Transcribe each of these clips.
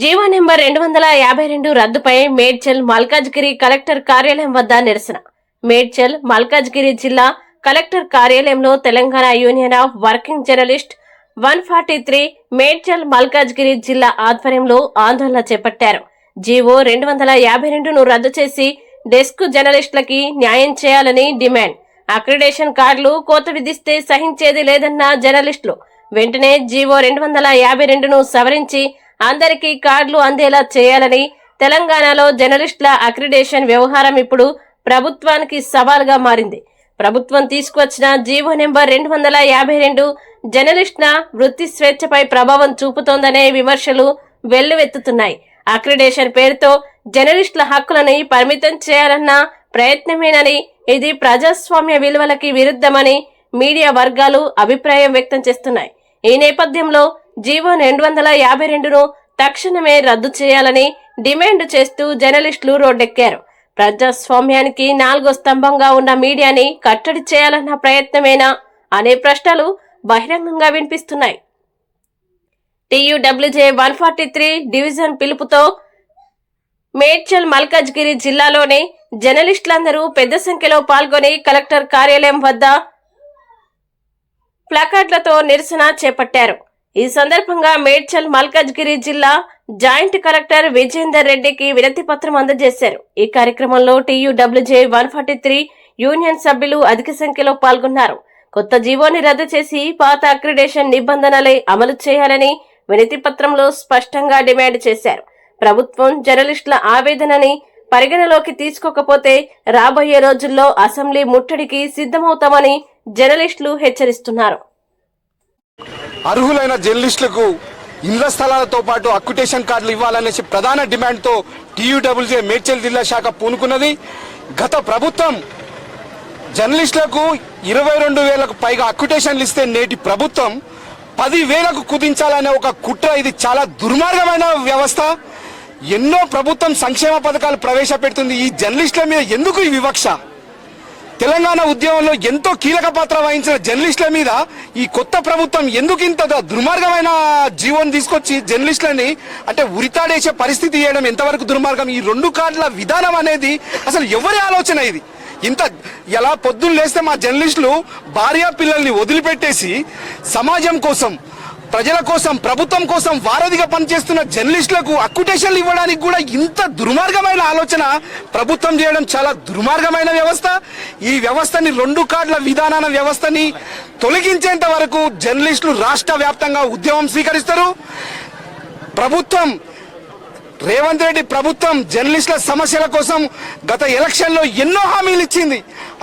GO number రెండు వందల యాభై రెండు రద్దుపై మేడ్చల్ మల్కాజ్గిరి కలెక్టర్ కార్యాలయం వద్ద నిరసన. మేడ్చల్ మల్కాజ్గిరి జిల్లా కలెక్టర్ కార్యాలయంలో Telangana union of working journalist one forty three Medchal Malkajgiri జిల్లా ఆధ్వర్యంలో ఆందోళన చేపట్టారు. జీవో రెండు వందల యాభై రెండును రద్దు చేసి డెస్క్ జర్నలిస్టులకి న్యాయం చేయాలని డిమాండ్. అక్రిడేషన్ కార్డులు కోత విధిస్తే సహించేది లేదన్న జర్నలిస్టులు. వెంటనే జీవో రెండు వందల యాభై రెండును సవరించి అందరికీ కార్డులు అందేలా చేయాలని తెలంగాణలో జర్నలిస్టుల అక్రిడేషన్ వ్యవహారం ఇప్పుడు ప్రభుత్వానికి సవాల్గా మారింది. ప్రభుత్వం తీసుకువచ్చిన జీవో నెంబర్ రెండు వందల యాభై రెండు జర్నలిస్టుల వృత్తి స్వేచ్ఛపై ప్రభావం చూపుతోందనే విమర్శలు వెల్లువెత్తుతున్నాయి. అక్రిడేషన్ పేరుతో జర్నలిస్టుల హక్కులని పరిమితం చేయాలన్న ప్రయత్నమేనని ఇది ప్రజాస్వామ్య విలువలకి విరుద్ధమని మీడియా వర్గాలు అభిప్రాయం వ్యక్తం చేస్తున్నాయి. ఈ నేపథ్యంలో జీవో రెండు వందల యాభై రెండును తక్షణమే రద్దు చేయాలని డిమాండ్ చేస్తూ జర్నలిస్టులు రోడ్డెక్కారు. ప్రజాస్వామ్యానికి నాలుగో స్తంభంగా ఉన్న మీడియాని కట్టడి చేయాలన్న ప్రయత్నమేనా అనే ప్రశ్నలు బహిరంగంగా వినిపిస్తున్నాయి. TUWJ one forty three division పిలుపుతో మేడ్చల్ మల్కాజ్గిరి జిల్లాలోని జర్నలిస్టులందరూ పెద్ద సంఖ్యలో పాల్గొని కలెక్టర్ కార్యాలయం వద్ద ప్లకార్డులతో నిరసన చేపట్టారు. ఈ సందర్భంగా మేడ్చల్ మల్కాజ్గిరి జిల్లా జాయింట్ కలెక్టర్ విజేందర్ రెడ్డికి వినతి పత్రం అందజేశారు. ఈ కార్యక్రమంలో TUWJ one forty three union సభ్యులు అధిక సంఖ్యలో పాల్గొన్నారు. కొత్త జీవోని రద్దు చేసి పాత అక్రిడేషన్ నిబంధనలే అమలు చేయాలని వినతి పత్రంలో స్పష్టంగా డిమాండ్ చేశారు. ప్రభుత్వం జర్నలిస్టుల ఆవేదనని పరిగణలోకి తీసుకోకపోతే రాబోయే రోజుల్లో అసెంబ్లీ ముట్టడికి సిద్ధమవుతామని జర్నలిస్టులు హెచ్చరిస్తున్నారు. అర్హులైన జర్నలిస్టులకు ఇళ్ళ స్థలాలతో పాటు అక్యుటేషన్ కార్డులు ఇవ్వాలనేసి ప్రధాన డిమాండ్తో టీయూడబ్ల్యూజే మేడ్చల్ జిల్లా శాఖ పూనుకున్నది. గత ప్రభుత్వం జర్నలిస్టులకు ఇరవై రెండు వేలకు పైగా అక్యుటేషన్లు ఇస్తే నేటి ప్రభుత్వం పది వేలకు కుదించాలనే ఒక కుట్ర. ఇది చాలా దుర్మార్గమైన వ్యవస్థ. ఎన్నో ప్రభుత్వం సంక్షేమ పథకాలు ప్రవేశపెడుతుంది. ఈ జర్నలిస్టుల మీద ఎందుకు ఈ వివక్ష? తెలంగాణ ఉద్యమంలో ఎంతో కీలక పాత్ర వహించిన జర్నలిస్టుల మీద ఈ కొత్త ప్రభుత్వం ఎందుకు ఇంత దుర్మార్గమైన జీవోని తీసుకొచ్చి జర్నలిస్టులని అంటే ఉరితాడేసే పరిస్థితి చేయడం ఎంతవరకు దుర్మార్గం? ఈ రెండు కార్డుల విధానం అనేది అసలు ఎవరి ఆలోచన ఇది? ఇంత ఎలా పొద్దున్న లేస్తే మా జర్నలిస్టులు భార్య పిల్లల్ని వదిలిపెట్టేసి సమాజం కోసం ప్రజల కోసం ప్రభుత్వం కోసం వారధిగా పనిచేస్తున్న జర్నలిస్టులకు అక్యుటేషన్లు ఇవ్వడానికి కూడా ఇంత దుర్మార్గమైన ఆలోచన ప్రభుత్వం చేయడం చాలా దుర్మార్గమైన వ్యవస్థ. ఈ వ్యవస్థని రెండు కార్డుల విధానాల వ్యవస్థని తొలగించేంత వరకు జర్నలిస్టులు రాష్ట్ర వ్యాప్తంగా ఉద్యమం స్వీకరిస్తారు. ప్రభుత్వం రేవంత్ రెడ్డి ప్రభుత్వం జర్నలిస్టుల సమస్యల కోసం గత ఎలక్షన్లో ఎన్నో హామీలు ఇచ్చింది.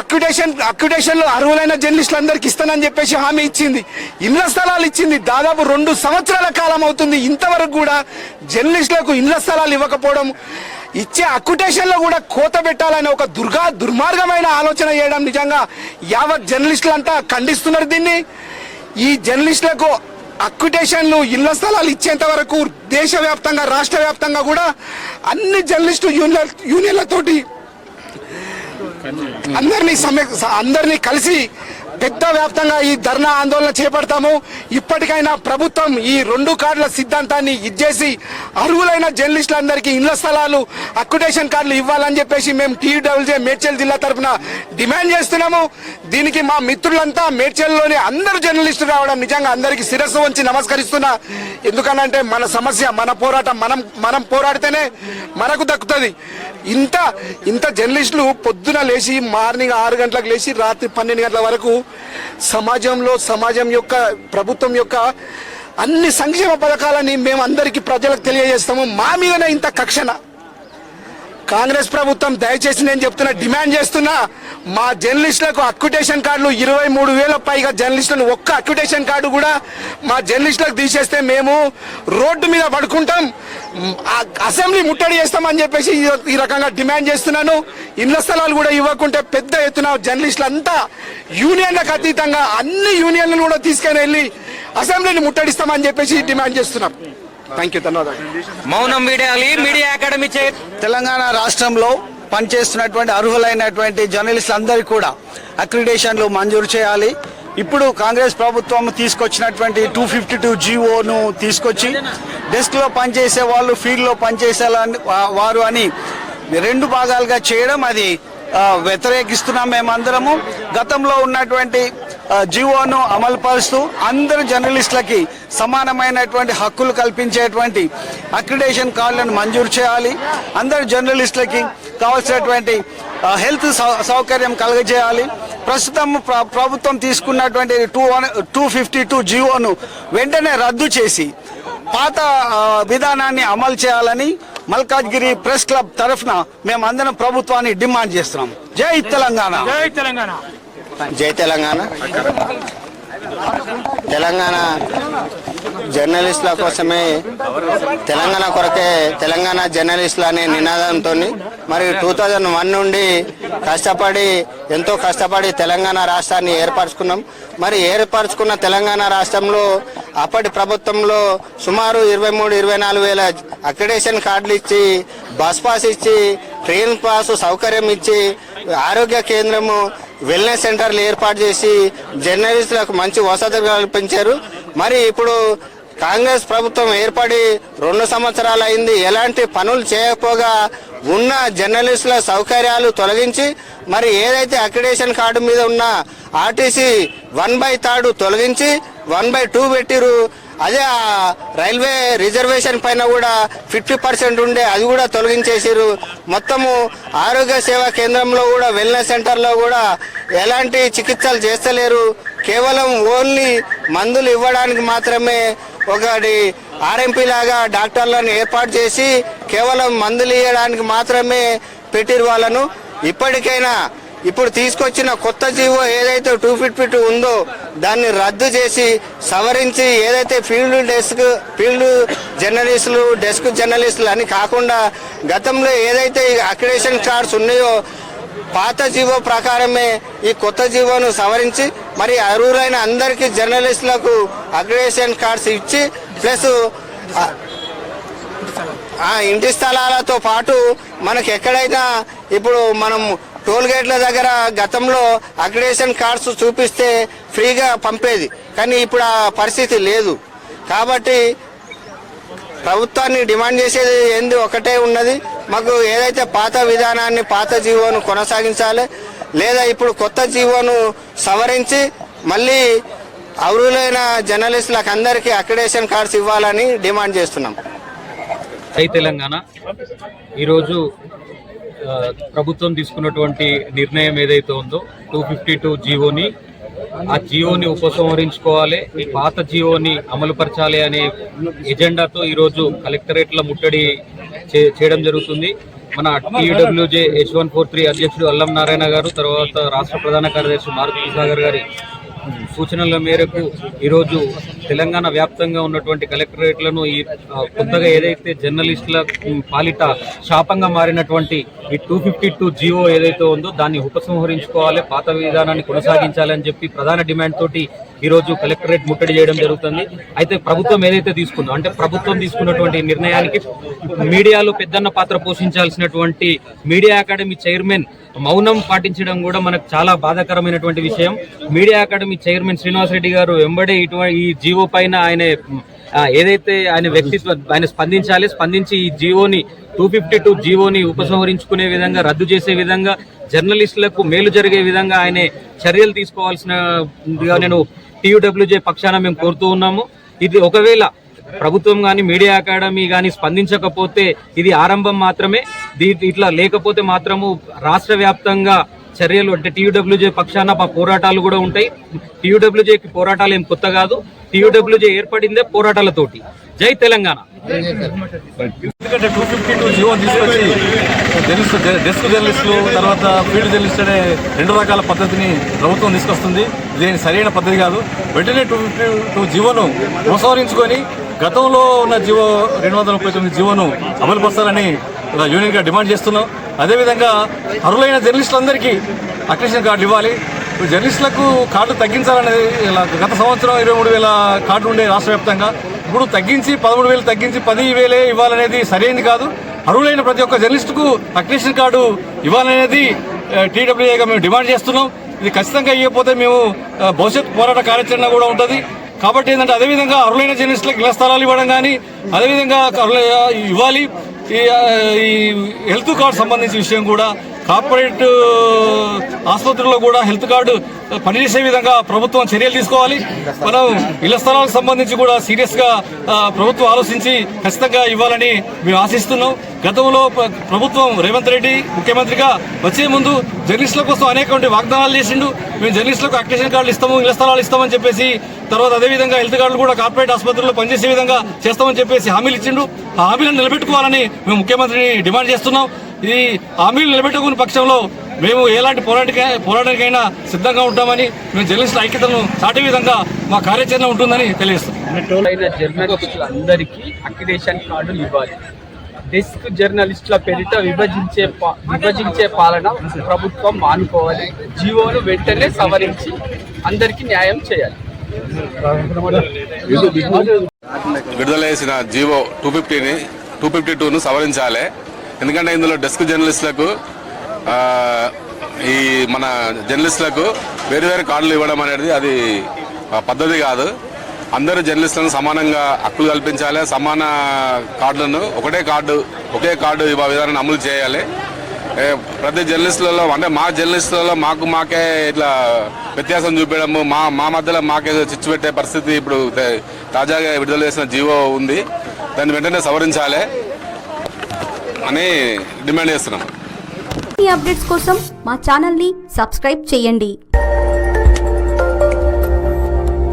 అక్యుడేషన్ అక్యుటేషన్లో అర్హులైన జర్నలిస్టులందరికీ ఇస్తానని చెప్పేసి హామీ ఇచ్చింది. ఇళ్ళ స్థలాలు ఇచ్చింది. దాదాపు రెండు సంవత్సరాల కాలం అవుతుంది. ఇంతవరకు కూడా జర్నలిస్టులకు ఇళ్ళ స్థలాలు ఇవ్వకపోవడం ఇచ్చే అక్యుటేషన్లో కూడా కోత పెట్టాలనే ఒక దుర్గా దుర్మార్గమైన ఆలోచన చేయడం నిజంగా యావత్ జర్నలిస్టులంతా ఖండిస్తున్నారు దీన్ని. ఈ జర్నలిస్టులకు అక్విటేషన్లు ఇళ్ళ స్థలాలు ఇచ్చేంత వరకు దేశవ్యాప్తంగా రాష్ట్ర వ్యాప్తంగా కూడా అన్ని జర్నలిస్టు యూనియన్ యూనియన్లతోటి అందరినీ సమ్మె అందరినీ కలిసి పెద్ద వ్యాప్తంగా ఈ ధర్నా ఆందోళన చేపడతాము. ఇప్పటికైనా ప్రభుత్వం ఈ రెండు కార్డుల సిద్ధాంతాన్ని ఇచ్చేసి అర్హులైన జర్నలిస్టులందరికీ ఇళ్ళ స్థలాలు అక్యుటేషన్ కార్డులు ఇవ్వాలని చెప్పేసి మేము టీడబ్ల్యూజే మేడ్చల్ జిల్లా తరఫున డిమాండ్ చేస్తున్నాము. దీనికి మా మిత్రులంతా మేడ్చల్లోని అందరు జర్నలిస్టులు రావడం నిజంగా అందరికీ శిరస్సు వంచి నమస్కరిస్తున్నా. ఎందుకనంటే మన సమస్య మన పోరాటం మనం మనం పోరాడితేనే మనకు దక్కుతుంది. ఇంత ఇంత జర్నలిస్టులు పొద్దున లేచి మార్నింగ్ ఆరు గంటలకు లేచి రాత్రి పన్నెండు గంటల వరకు సమాజంలో సమాజం యొక్క ప్రభుత్వం యొక్క అన్ని సంక్షేమ పథకాలని మేము అందరికీ ప్రజలకు తెలియజేస్తాము. మా మీదనే ఇంత కక్షణ. కాంగ్రెస్ ప్రభుత్వం దయచేసి నేను చెప్తున్నా డిమాండ్ చేస్తున్నా మా జర్నలిస్టులకు అక్యుటేషన్ కార్డులు ఇరవై మూడు వేల పైగా జర్నలిస్టులను ఒక్క అక్యుటేషన్ కార్డు కూడా మా జర్నలిస్టులకు తీసేస్తే మేము రోడ్డు మీద పడుకుంటాం. అసెంబ్లీ ముట్టడి చేస్తామని చెప్పేసి ఈ- రకంగా డిమాండ్ చేస్తున్నాను. ఇళ్ళ స్థలాలు కూడా ఇవ్వకుంటే పెద్ద ఎత్తున జర్నలిస్టులు అంతా యూనియన్లకు అతీతంగా అన్ని యూనియన్లను కూడా తీసుకొని వెళ్ళి అసెంబ్లీని ముట్టడిస్తామని చెప్పేసి డిమాండ్ చేస్తున్నాం. థ్యాంక్ యూ ధన్యవాదాలు. మౌనం వీడాలి. మీడియా అకాడమీ చే తెలంగాణ రాష్ట్రంలో పనిచేస్తున్నటువంటి అర్హులైనటువంటి జర్నలిస్టులందరికీ కూడా అక్రిడేషన్లు మంజూరు చేయాలి. ఇప్పుడు కాంగ్రెస్ ప్రభుత్వం తీసుకొచ్చినటువంటి టూ ఫిఫ్టీ టూ జీవోను తీసుకొచ్చి డెస్క్లో పనిచేసే వాళ్ళు ఫీల్డ్లో పనిచేసే వా- వారు అని రెండు భాగాలుగా చేయడం అది వ్యతిరేకిస్తున్నాం మేమందరము. గతంలో ఉన్నటువంటి జీవోను అమలు పరుస్తూ అందరు జర్నలిస్టులకి సమానమైనటువంటి హక్కులు కల్పించేటువంటి అక్రిడేషన్ కార్డులను మంజూరు చేయాలి. అందరు జర్నలిస్టులకి కావాల్సినటువంటి హెల్త్ సౌ- సౌకర్యం కలగజేయాలి. ప్రస్తుతం ప్రభుత్వం తీసుకున్నటువంటి two one two fifty two జీవోను వెంటనే రద్దు చేసి పాత విధానాన్ని అమలు చేయాలని మల్కాజ్గిరి ప్రెస్ క్లబ్ తరఫున మేము అందరం ప్రభుత్వాన్ని డిమాండ్ చేస్తున్నాం. జై తెలంగాణ. జై తెలంగాణ. జై తెలంగాణ. జర్నలిస్టుల కోసమే తెలంగాణ కొరకే తెలంగాణ జర్నలిస్టులు అనే నినాదంతో మరి టూ థౌజండ్ వన్ నుండి కష్టపడి ఎంతో కష్టపడి తెలంగాణ రాష్ట్రాన్ని ఏర్పరచుకున్నాం. మరి ఏర్పరచుకున్న తెలంగాణ రాష్ట్రంలో అప్పటి ప్రభుత్వంలో సుమారు ఇరవై మూడు ఇరవై నాలుగు వేల అక్రిడేషన్ కార్డులు ఇచ్చి బస్ పాస్ ఇచ్చి ట్రైన్ పాస్ సౌకర్యం ఇచ్చి ఆరోగ్య కేంద్రము వెల్నెస్ సెంటర్లు ఏర్పాటు చేసి జర్నలిస్టులకు మంచి వసతులు కల్పించారు. మరి ఇప్పుడు కాంగ్రెస్ ప్రభుత్వం ఏర్పడి రెండు సంవత్సరాలు అయింది. ఎలాంటి పనులు చేయకపోగా ఉన్న జర్నలిస్టుల సౌకర్యాలు తొలగించి మరి ఏదైతే అక్రిడేషన్ కార్డు మీద ఉన్న ఆర్టీసీ వన్ బై థర్డ్ తొలగించి వన్ బై టూ పెట్టిరు అదే రైల్వే రిజర్వేషన్ పైన కూడా ఫిఫ్టీ పర్సెంట్ ఉండే అది కూడా తొలగించేసారు మొత్తము ఆరోగ్య సేవా కేంద్రంలో కూడా వెల్నెస్ సెంటర్లో కూడా ఎలాంటి చికిత్సలు చేస్తలేరు. కేవలం ఓన్లీ మందులు ఇవ్వడానికి మాత్రమే ఒకటి ఆర్ఎంపీ లాగా డాక్టర్లను ఏర్పాటు చేసి కేవలం మందులు ఇవ్వడానికి మాత్రమే పెట్టిరు వాళ్ళను. ఇప్పటికైనా ఇప్పుడు తీసుకొచ్చిన కొత్త జీవో ఏదైతే టూ ఫిఫ్టీ ఫిట్ ఉందో దాన్ని రద్దు చేసి సవరించి ఏదైతే ఫీల్డ్ డెస్క్ ఫీల్డ్ జర్నలిస్టులు డెస్క్ జర్నలిస్టులు అని కాకుండా గతంలో ఏదైతే అక్రిడేషన్ కార్డ్స్ ఉన్నాయో పాత జీవో ప్రకారమే ఈ కొత్త జీవోను సవరించి మరి అర్హులైన అందరికీ జర్నలిస్టులకు అక్రిడేషన్ కార్డ్స్ ఇచ్చి ప్లస్ ఆ- ఇంటి స్థలాలతో పాటు మనకి ఎక్కడైనా ఇప్పుడు మనం టోల్ గేట్ల దగ్గర గతంలో అక్రిడేషన్ కార్డ్స్ చూపిస్తే ఫ్రీగా పంపేది. కానీ ఇప్పుడు ఆ పరిస్థితి లేదు. కాబట్టి ప్రభుత్వాన్ని డిమాండ్ చేసేది ఏంది? ఒకటే ఉన్నది. మాకు ఏదైతే పాత విధానాన్ని పాత జీవోను కొనసాగించాలి లేదా ఇప్పుడు కొత్త జీవోను సవరించి మళ్ళీ అర్హులైన జర్నలిస్టులకు అందరికీ అక్రిడేషన్ కార్డ్స్ ఇవ్వాలని డిమాండ్ చేస్తున్నాం. తెలంగాణ. ఈరోజు ప్రభుత్వం తీసుకున్నటువంటి నిర్ణయం ఏదైతే ఉందో టూ ఫిఫ్టీ టూ జీవోని ఆ జియోని ఉపసంహరించుకోవాలి. పాత జియోని అమలుపరచాలి అనే ఎజెండాతో ఈరోజు కలెక్టరేట్ల ముట్టడి చే- చేయడం జరుగుతుంది. మన TWJ H one four three అధ్యక్షుడు అల్లం నారాయణ గారు తర్వాత రాష్ట్ర ప్రధాన కార్యదర్శి మారుతి సాగర్ గారి సూచనల మేరకు ఈరోజు తెలంగాణ వ్యాప్తంగా ఉన్నటువంటి కలెక్టరేట్లను ఈ కొత్తగా ఏదైతే జర్నలిస్టుల పాలిట శాపంగా మారినటువంటి ఈ టూ ఫిఫ్టీ టూ జియో ఏదైతే ఉందో దాన్ని ఉపసంహరించుకోవాలి పాత విధానాన్ని కొనసాగించాలని చెప్పి ప్రధాన డిమాండ్ తోటి ఈరోజు కలెక్టరేట్ ముట్టడి చేయడం జరుగుతుంది. అయితే ప్రభుత్వం ఏదైతే తీసుకుందో అంటే ప్రభుత్వం తీసుకున్నటువంటి నిర్ణయానికి మీడియాలో పెద్దన్న పాత్ర పోషించాల్సినటువంటి మీడియా అకాడమీ చైర్మన్ మౌనం పాటించడం కూడా మనకు చాలా బాధాకరమైనటువంటి విషయం. మీడియా అకాడమీ చైర్మన్ శ్రీనివాసరెడ్డి గారు వెంబడే ఇటువంటి ఈ జీవో పైన ఆయన ఏదైతే ఆయన వ్యక్తిత్వం ఆయన స్పందించాలి స్పందించి ఈ జీవోని టూ ఫిఫ్టీ టూ జీవోని ఉపసంహరించుకునే విధంగా రద్దు చేసే విధంగా జర్నలిస్టులకు మేలు జరిగే విధంగా ఆయన చర్యలు తీసుకోవాల్సిన నేను టీయూడబ్ల్యూజే పక్షాన మేము కోరుతూ ఉన్నాము. ఇది ఒకవేళ ప్రభుత్వం కానీ మీడియా అకాడమీ కానీ స్పందించకపోతే ఇది ఆరంభం మాత్రమే. దీ ఇట్లా లేకపోతే మాత్రము రాష్ట్ర వ్యాప్తంగా చర్యలు అంటే టీయూడబ్ల్యూజే పక్షాన మా పోరాటాలు కూడా ఉంటాయి. టీయూడబ్ల్యూజేకి పోరాటాలు ఏం కొత్త కాదు. టీయూడబ్ల్యూజే ఏర్పడిందే పోరాటాలతోటి. జై తెలంగాణ. ఎందుకంటే టూ ఫిఫ్టీ టూ జీవో తీసుకొచ్చి డెస్క్ జర్నలిస్టులు తర్వాత ఫీల్డ్ జర్నలిస్ట్ అనే రెండు రకాల పద్ధతిని ప్రభుత్వం తీసుకొస్తుంది. ఇది సరైన పద్ధతి కాదు. వెంటనే టూ ఫిఫ్టీ టూ జీవోను ఉపసంహరించుకొని గతంలో ఉన్న జీవో రెండు వందల ముప్పై తొమ్మిది జీవోను అమలుపరచాలని యూనియన్గా డిమాండ్ చేస్తున్నాం. అదేవిధంగా అర్హులైన జర్నలిస్టులందరికీ అక్రిషన్ కార్డు ఇవ్వాలి. జర్నలిస్టులకు కార్డు తగ్గించాలనేది ఇలా గత సంవత్సరం ఇరవై మూడు వేల కార్డు ఉండే రాష్ట్ర వ్యాప్తంగా. ఇప్పుడు తగ్గించి పదమూడు వేలు తగ్గించి పది వేలే ఇవ్వాలనేది సరైనది కాదు. అర్హులైన ప్రతి ఒక్క జర్నలిస్టుకు అక్రిషన్ కార్డు ఇవ్వాలనేది టీడబ్ల్యూఏగా మేము డిమాండ్ చేస్తున్నాం. ఇది ఖచ్చితంగా ఇవ్వకపోతే మేము భవిష్యత్ పోరాట కార్యాచరణ కూడా ఉంటుంది. కాబట్టి ఏంటంటే అదేవిధంగా అర్హులైన జర్నలిస్టులకు ఇళ్ళ స్థలాలు ఇవ్వడం కానీ అదేవిధంగా ఇవ్వాలి. ఈ హెల్త్ కార్డ్ సంబంధించిన విషయం కూడా కార్పొరేట్ ఆసుపత్రుల్లో కూడా హెల్త్ కార్డు పనిచేసే విధంగా ప్రభుత్వం చర్యలు తీసుకోవాలి. మనం ఇళ్ళ స్థలాలకు సంబంధించి కూడా సీరియస్గా ప్రభుత్వం ఆలోచించి ఖచ్చితంగా ఇవ్వాలని మేము ఆశిస్తున్నాం. గతంలో ప్రభుత్వం రేవంత్ రెడ్డి ముఖ్యమంత్రిగా వచ్చే ముందు జర్నలిస్టుల కోసం అనేక వాగ్దానాలు చేసిండు. మేము జర్నలిస్టులకు అక్టేషన్ కార్డులు ఇస్తాము ఇళ్ళ స్థలాలు ఇస్తామని చెప్పేసి తర్వాత అదేవిధంగా హెల్త్ కార్డులు కూడా కార్పొరేట్ ఆసుపత్రుల్లో పనిచేసే విధంగా చేస్తామని చెప్పేసి హామీలు ఇచ్చిండు. ఆ హామీలను నిలబెట్టుకోవాలని మేము ముఖ్యమంత్రిని డిమాండ్ చేస్తున్నాం. ఇది హామీలు నిలబెట్టుకునే పక్షంలో మేము ఎలాంటి పోరాటకి పోరాటానికైనా సిద్ధంగా ఉంటామని మేము జర్నలిస్టుల ఐక్యతను చాటే విధంగా మా కార్యాచరణ ఉంటుందని తెలియజేస్తాం అయిన జర్నలిస్టులందరికీ అక్రిడేషన్ కార్డులు ఇవ్వాలి. డెస్క్ జర్నలిస్టుల పేరిట విభజించే పా- విభజించే పాలన ప్రభుత్వం మానుకోవాలి. జీవోను వెంటనే సవరించి అందరికీ న్యాయం చేయాలి. విడుదల చేసిన జీవో టూ ఫిఫ్టీని టూ ఫిఫ్టీ టూను సవరించాలి. ఎందుకంటే ఇందులో డెస్క్ జర్నలిస్టులకు ఈ మన జర్నలిస్టులకు వేరు వేరు కార్డులు ఇవ్వడం అనేది అది పద్ధతి కాదు. అందరూ జర్నలిస్టులను సమానంగా హక్కులు కల్పించాలి సమాన కార్డులను ఒకటే కార్డు ఒకే కార్డు ఇవ్వ విధానాన్ని అమలు చేయాలి. ప్రతి జర్నలిస్టులలో అంటే మా జర్నలిస్టులలో మాకు మాకే ఇట్లా వ్యత్యాసం చూపించడము మా మా మధ్యలో మాకే చిచ్చు పెట్టే పరిస్థితి ఇప్పుడు తాజాగా విడుదల చేసిన జీవో ఉంది. దాన్ని వెంటనే సవరించాలి. అని డిమాండ్ చేస్తున్నాం. ఈ అప్డేట్స్ కోసం మా ఛానల్ని సబ్స్క్రైబ్ చేయండి.